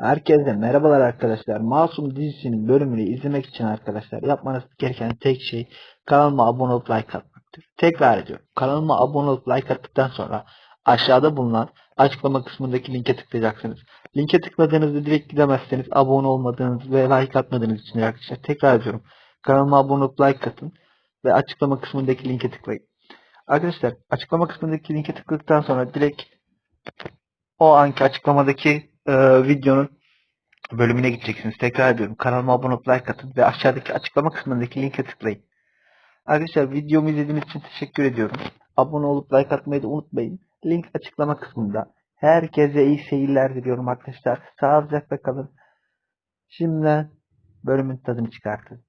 Herkese merhabalar arkadaşlar. Masum dizisinin bölümünü izlemek için arkadaşlar yapmanız gereken tek şey kanalıma abone olup like atmaktır. Tekrar ediyorum. Kanalıma abone olup like attıktan sonra aşağıda bulunan açıklama kısmındaki linke tıklayacaksınız. Linke tıkladığınızda direkt gidemezseniz abone olmadığınız ve like atmadığınız için arkadaşlar. Tekrar ediyorum. Kanalıma abone olup like atın ve açıklama kısmındaki linke tıklayın. Arkadaşlar açıklama kısmındaki linke tıkladıktan sonra direkt o anki açıklamadaki e, videonun bölümüne gideceksiniz. Tekrar ediyorum. Kanalıma abone olup like atın ve aşağıdaki açıklama kısmındaki linke tıklayın. Arkadaşlar videomu izlediğiniz için teşekkür ediyorum. Abone olup like atmayı da unutmayın. Link açıklama kısmında. Herkese iyi seyirler diliyorum arkadaşlar. Sağlıcakla kalın. Şimdiden bölümün tadını çıkartın.